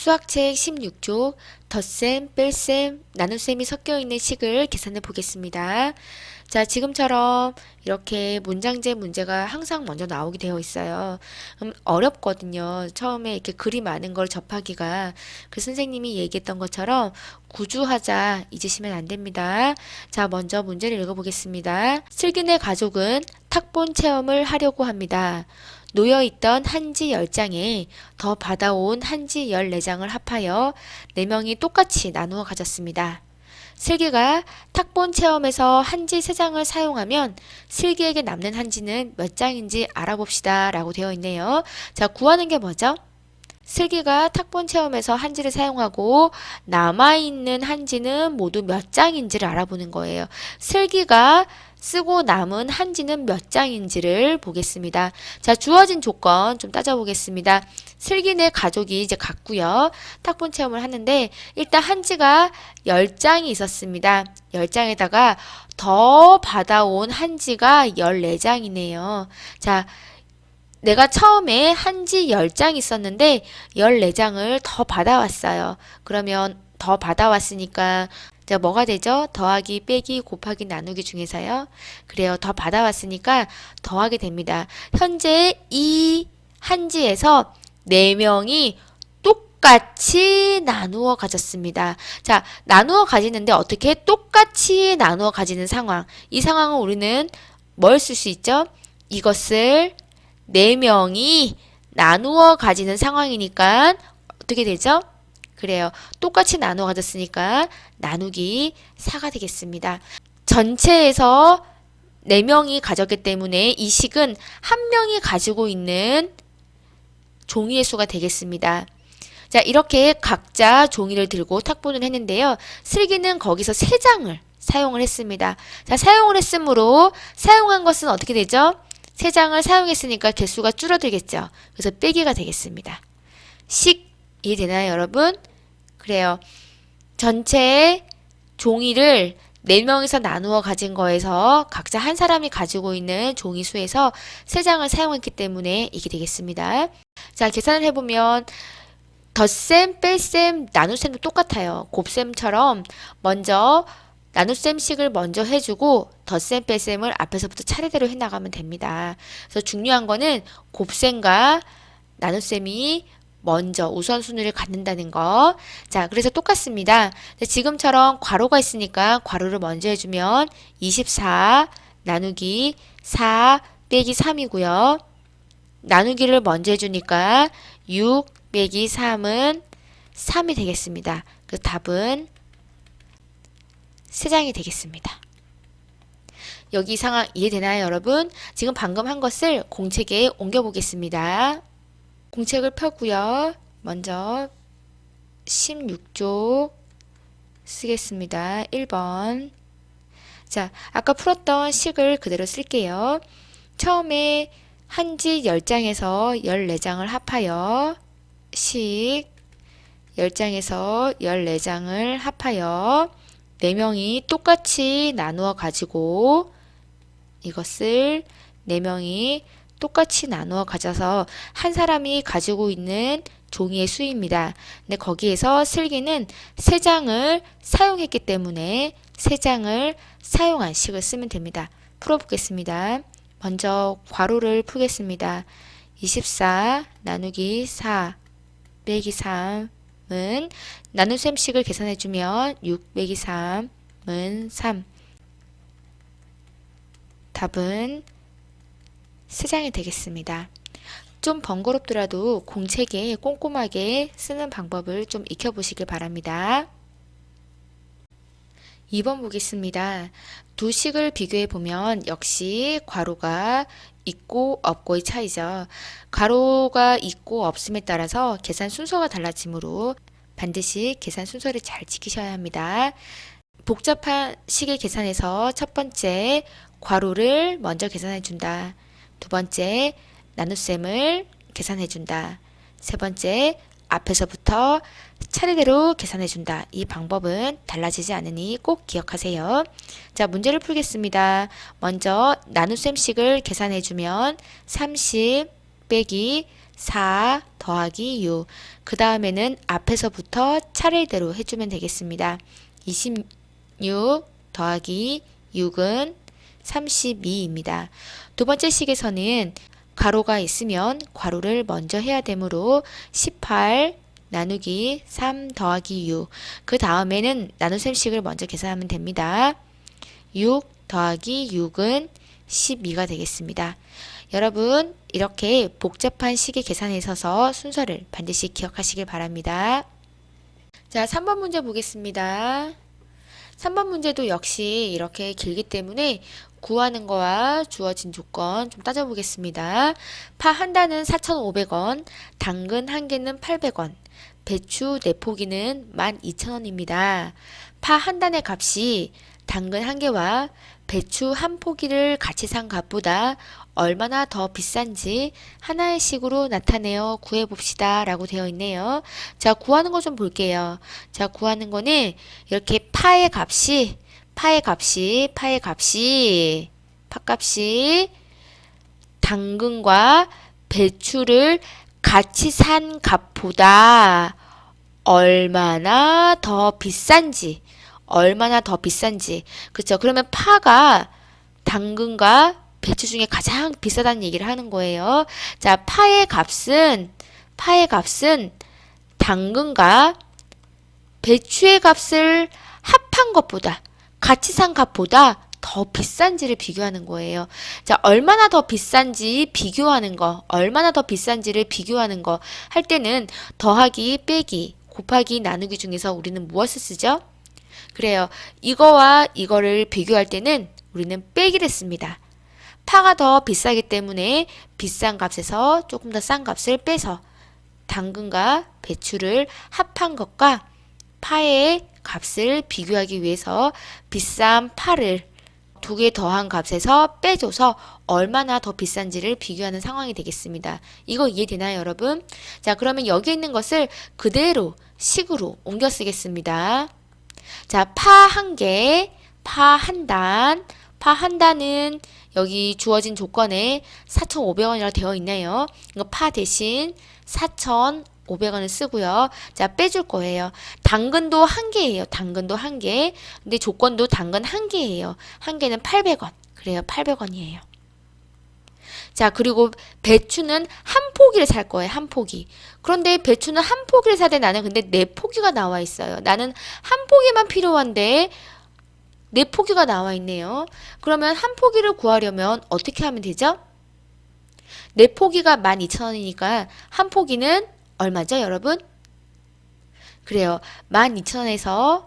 수학책 16조 덧셈, 뺄셈, 나눗셈이 섞여 있는 식을 계산해 보겠습니다. 자, 지금처럼 이렇게 문장제 문제가 항상 먼저 나오게 되어 있어요. 음, 어렵거든요. 처음에 이렇게 글이 많은 걸 접하기가. 그 선생님이 얘기했던 것처럼 구주하자 잊으시면 안 됩니다. 자, 먼저 문제를 읽어보겠습니다. 슬기네 가족은 탁본 체험을 하려고 합니다. 놓여있던 한지 10장에 더 받아온 한지 14장을 합하여 4명이 똑같이 나누어 가졌습니다. 슬기가 탁본 체험에서 한지 3장을 사용하면 슬기에게 남는 한지는 몇 장인지 알아봅시다 라고 되어 있네요. 자, 구하는 게 뭐죠? 슬기가 탁본 체험에서 한지를 사용하고 남아있는 한지는 모두 몇 장인지를 알아보는 거예요. 슬기가 쓰고 남은 한지는 몇 장인지를 보겠습니다. 자, 주어진 조건 좀 따져보겠습니다. 슬기네 가족이 이제 같고요. 탁본 체험을 하는데 일단 한지가 10장이 있었습니다. 10장에다가 더 받아온 한지가 14장이네요. 자, 내가 처음에 한지 10장 있었는데 14장을 더 받아왔어요. 그러면 더 받아왔으니까 자, 뭐가 되죠? 더하기, 빼기, 곱하기, 나누기 중에서요. 그래요. 더 받아왔으니까 더하게 됩니다. 현재 이 한지에서 4명이 똑같이 나누어 가졌습니다. 자, 나누어 가지는데 어떻게 똑같이 나누어 가지는 상황. 이 상황은 우리는 뭘 쓸 수 있죠? 이것을 네 명이 나누어 가지는 상황이니까 어떻게 되죠? 그래요. 똑같이 나누어 가졌으니까 나누기 4가 되겠습니다. 전체에서 4명이 가졌기 때문에 이 식은 한 명이 가지고 있는 종이의 수가 되겠습니다. 자, 이렇게 각자 종이를 들고 탁본을 했는데요. 슬기는 거기서 3장을 사용을 했습니다. 자, 사용을 했으므로 사용한 것은 어떻게 되죠? 세 장을 사용했으니까 개수가 줄어들겠죠. 그래서 빼기가 되겠습니다. 식 이해되나요, 여러분? 그래요. 전체 종이를 4명이서 나누어 가진 거에서 각자 한 사람이 가지고 있는 종이 수에서 세 장을 사용했기 때문에 이게 되겠습니다. 자, 계산을 해보면 덧셈, 뺄셈, 나눗셈도 똑같아요. 곱셈처럼 먼저 나눗셈식을 먼저 해주고 덧셈 뺄셈을 앞에서부터 차례대로 해나가면 됩니다. 그래서 중요한 거는 곱셈과 나눗셈이 먼저 우선순위를 갖는다는 거. 자, 그래서 똑같습니다. 지금처럼 괄호가 있으니까 괄호를 먼저 해주면 24 나누기 4 빼기 3이고요. 나누기를 먼저 해주니까 6 빼기 3은 3이 되겠습니다. 그 답은 세 장이 되겠습니다. 여기 상황 이해되나요, 여러분? 지금 방금 한 것을 공책에 옮겨 보겠습니다. 공책을 펴고요. 먼저 16조 쓰겠습니다. 1번. 자, 아까 풀었던 식을 그대로 쓸게요. 처음에 한지 10장에서 14장을 합하여 식 10장에서 14장을 합하여 4명이 똑같이 나누어 가지고 이것을 4명이 똑같이 나누어 가져서 한 사람이 가지고 있는 종이의 수입니다. 근데 거기에서 슬기는 세 장을 사용했기 때문에 세 장을 사용한 식을 쓰면 됩니다. 풀어보겠습니다. 먼저 괄호를 풀겠습니다. 24 나누기 4 빼기 3 은 나눗셈식을 계산해주면 6 빼기 3은 3 답은 3장이 되겠습니다. 좀 번거롭더라도 공책에 꼼꼼하게 쓰는 방법을 좀 익혀보시길 바랍니다. 2번 보겠습니다. 두 식을 비교해 보면 역시 괄호가 있고 없고의 차이죠. 괄호가 있고 없음에 따라서 계산 순서가 달라지므로 반드시 계산 순서를 잘 지키셔야 합니다. 복잡한 식의 계산에서 첫 번째 괄호를 먼저 계산해 준다. 두 번째 나눗셈을 계산해 준다. 세 번째 앞에서부터 차례대로 계산해 준다. 이 방법은 달라지지 않으니 꼭 기억하세요. 자, 문제를 풀겠습니다. 먼저 나눗셈식을 계산해 주면 30 빼기 4 더하기 6. 그 다음에는 앞에서부터 차례대로 해주면 되겠습니다. 26 더하기 6은 32입니다. 두 번째 식에서는 가로가 있으면 괄호를 먼저 해야 되므로 18 나누기 3 더하기 6. 그 다음에는 나눗셈식을 먼저 계산하면 됩니다. 6 더하기 6은 12가 되겠습니다. 여러분, 이렇게 복잡한 식의 계산에 있어서 순서를 반드시 기억하시길 바랍니다. 자, 3번 문제 보겠습니다. 3번 문제도 역시 이렇게 길기 때문에 구하는 거와 주어진 조건 좀 따져보겠습니다. 파 한 단은 4,500원, 당근 한 개는 800원, 배추 네 포기는 12,000원입니다. 파 한 단의 값이 당근 한 개와 배추 한 포기를 같이 산 값보다 얼마나 더 비싼지 하나의 식으로 나타내어 구해봅시다 라고 되어 있네요. 자, 구하는 거 좀 볼게요. 자, 구하는 거는 이렇게 파의 값이, 파의 값이, 파의 값이, 파값이 당근과 배추를 같이 산 값보다 얼마나 더 비싼지, 얼마나 더 비싼지. 그쵸? 그러면 파가 당근과 배추 중에 가장 비싸다는 얘기를 하는 거예요. 자, 파의 값은, 파의 값은 당근과 배추의 값을 합한 것보다, 같이 산 값보다 더 비싼지를 비교하는 거예요. 자, 얼마나 더 비싼지 비교하는 거, 얼마나 더 비싼지를 비교하는 거 할 때는 더하기, 빼기, 곱하기, 나누기 중에서 우리는 무엇을 쓰죠? 그래요. 이거와 이거를 비교할 때는 우리는 빼기를 씁니다. 파가 더 비싸기 때문에 비싼 값에서 조금 더 싼 값을 빼서 당근과 배추를 합한 것과 파의 값을 비교하기 위해서 비싼 파를 두 개 더한 값에서 빼줘서 얼마나 더 비싼지를 비교하는 상황이 되겠습니다. 이거 이해되나요, 여러분? 자, 그러면 여기 있는 것을 그대로 식으로 옮겨 쓰겠습니다. 자, 파 한 개, 파 한 단, 파 한 단은 여기 주어진 조건에 4,500원이라고 되어 있네요. 이거 파 대신 4,500원을 쓰고요. 자, 빼줄 거예요. 당근도 한 개예요. 당근도 한 개. 근데 조건도 당근 한 개예요. 한 개는 800원. 그래요. 800원이에요. 자, 그리고 배추는 한 포기를 살 거예요. 한 포기. 그런데 배추는 한 포기를 사되 나는 근데 네 포기가 나와 있어요. 나는 한 포기만 필요한데 네 포기가 나와 있네요. 그러면 한 포기를 구하려면 어떻게 하면 되죠? 네 포기가 12,000원이니까 한 포기는 얼마죠, 여러분? 그래요. 12,000원에서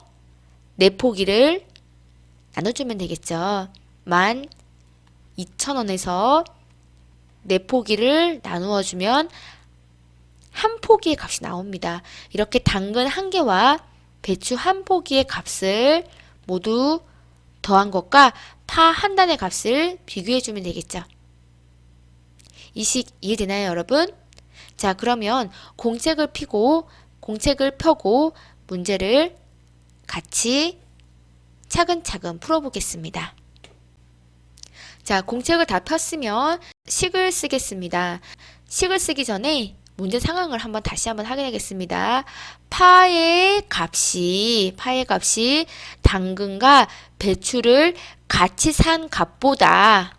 네 포기를 나눠주면 되겠죠. 12,000원에서 네 포기를 나누어 주면 한 포기의 값이 나옵니다. 이렇게 당근 한 개와 배추 한 포기의 값을 모두 더한 것과 파 한 단의 값을 비교해 주면 되겠죠. 이 식 이해되나요, 여러분? 자, 그러면 공책을 피고 공책을 펴고 문제를 같이 차근차근 풀어보겠습니다. 자, 공책을 다 폈으면 식을 쓰겠습니다. 식을 쓰기 전에 문제 상황을 한번 다시 한번 확인하겠습니다. 파의 값이 파의 값이 당근과 배추를 같이 산 값보다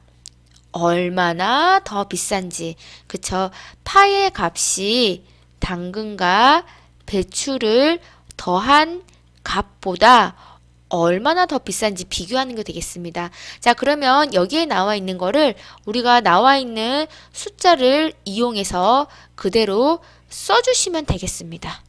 얼마나 더 비싼지 그쵸? 파의 값이 당근과 배추를 더한 값보다 얼마나 더 비싼지 비교하는 게 되겠습니다. 자, 그러면 여기에 나와 있는 거를 우리가 나와 있는 숫자를 이용해서 그대로 써주시면 되겠습니다.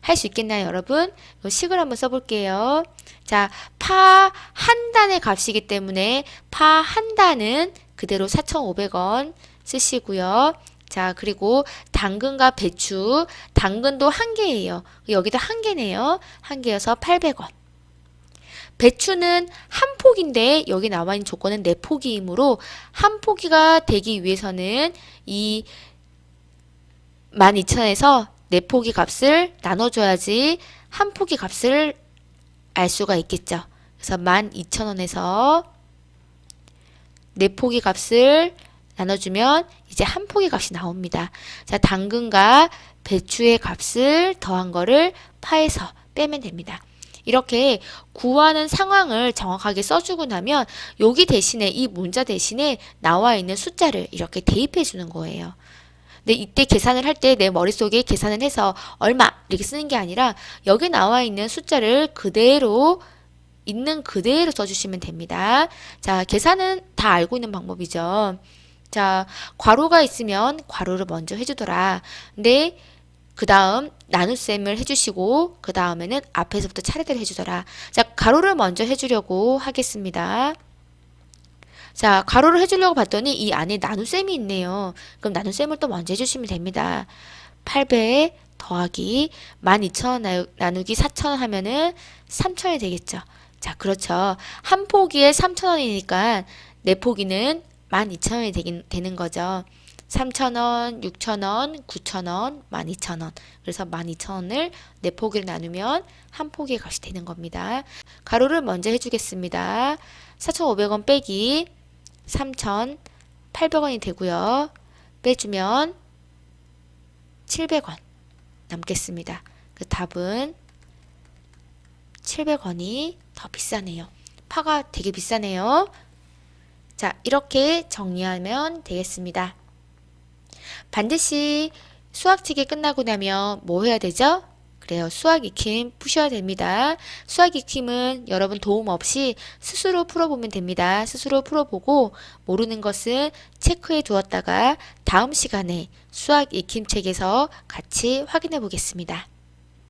할 수 있겠나요, 여러분? 이 식을 한번 써볼게요. 자, 파 한 단의 값이기 때문에 파 한 단은 그대로 4,500원 쓰시고요. 자, 그리고 당근과 배추, 당근도 한 개예요. 여기도 한 개네요. 한 개여서 800원. 배추는 한 포기인데 여기 나와 있는 조건은 네 포기이므로 한 포기가 되기 위해서는 이 12,000에서 네 포기 값을 나눠줘야지 한 포기 값을 알 수가 있겠죠. 그래서 12,000원에서 네 포기 값을 나눠주면 이제 한 포기 값이 나옵니다. 자, 당근과 배추의 값을 더한 거를 파에서 빼면 됩니다. 이렇게 구하는 상황을 정확하게 써주고 나면 여기 대신에 이 문자 대신에 나와 있는 숫자를 이렇게 대입해 주는 거예요. 근데 이때 계산을 할 때 내 머릿속에 계산을 해서 얼마 이렇게 쓰는 게 아니라 여기 나와 있는 숫자를 그대로 있는 그대로 써주시면 됩니다. 자, 계산은 다 알고 있는 방법이죠. 자, 괄호가 있으면 괄호를 먼저 해주더라. 근데 그 다음 나눗셈을 해주시고 그 다음에는 앞에서부터 차례대로 해주더라. 자, 가로를 먼저 해주려고 하겠습니다. 자, 가로를 해주려고 봤더니 이 안에 나눗셈이 있네요. 그럼 나눗셈을 또 먼저 해주시면 됩니다. 8배 더하기 12,000원 나누기 4,000원 하면은 3,000원이 되겠죠. 자, 그렇죠. 한 포기에 3,000원이니까 네 포기는 12,000원이 되긴, 되는 거죠. 3,000원, 6,000원, 9,000원, 12,000원. 그래서 12,000원을 네 포기를 나누면 한 포기의 값이 되는 겁니다. 가로를 먼저 해주겠습니다. 4,500원 빼기 3,800원이 되고요. 빼주면 700원 남겠습니다. 그 답은 700원이 더 비싸네요. 파가 되게 비싸네요. 자, 이렇게 정리하면 되겠습니다. 반드시 수학책이 끝나고 나면 뭐 해야 되죠? 그래요. 수학 익힘 푸셔야 됩니다. 수학 익힘은 여러분 도움 없이 스스로 풀어보면 됩니다. 스스로 풀어보고 모르는 것은 체크해 두었다가 다음 시간에 수학 익힘 책에서 같이 확인해 보겠습니다.